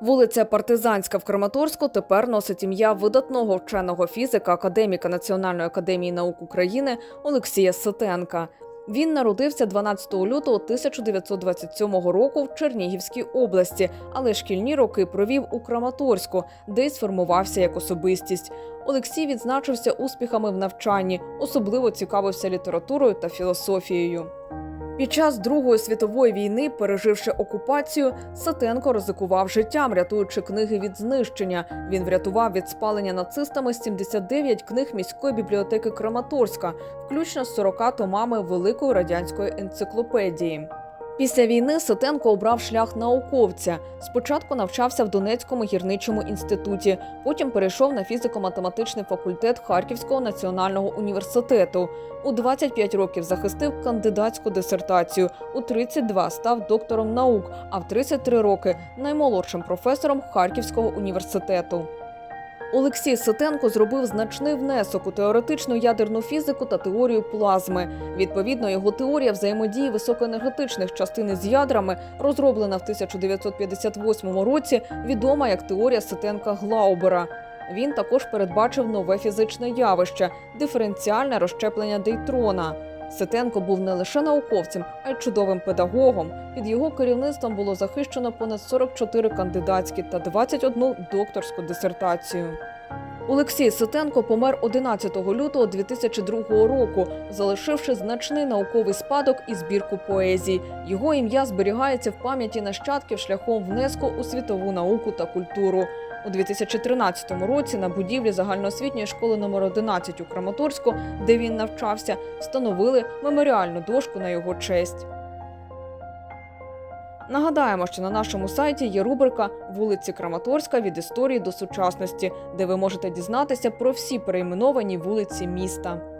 Вулиця Партизанська в Краматорську тепер носить ім'я видатного вченого фізика, академіка Національної академії наук України Олексія Сотенка. Він народився 12 лютого 1927 року в Чернігівській області, але шкільні роки провів у Краматорську, де й сформувався як особистість. Олексій відзначився успіхами в навчанні, особливо цікавився літературою та філософією. Під час Другої світової війни, переживши окупацію, Сатенко ризикував життям, рятуючи книги від знищення. Він врятував від спалення нацистами 79 книг міської бібліотеки Краматорська, включно з 40 томами Великої радянської енциклопедії. Після війни Сатенко обрав шлях науковця. Спочатку навчався в Донецькому гірничому інституті, потім перейшов на фізико-математичний факультет Харківського національного університету. У 25 років захистив кандидатську дисертацію. У 32 став доктором наук, а в 33 роки наймолодшим професором Харківського університету. Олексій Сотенко зробив значний внесок у теоретичну ядерну фізику та теорію плазми. Відповідно, його теорія взаємодії високоенергетичних частин із ядрами, розроблена в 1958 році, відома як теорія Сотенка Глаубера. Він також передбачив нове фізичне явище диференціальне розщеплення дейтрона. Ситенко був не лише науковцем, а й чудовим педагогом. Під його керівництвом було захищено понад 44 кандидатські та 21 докторську дисертацію. Олексій Ситенко помер 11 лютого 2002 року, залишивши значний науковий спадок і збірку поезії. Його ім'я зберігається в пам'яті нащадків шляхом внеску у світову науку та культуру. У 2013 році на будівлі загальноосвітньої школи номер 11 у Краматорську, де він навчався, встановили меморіальну дошку на його честь. Нагадаємо, що на нашому сайті є рубрика Вулиці Краматорська від історії до сучасності, де ви можете дізнатися про всі перейменовані вулиці міста.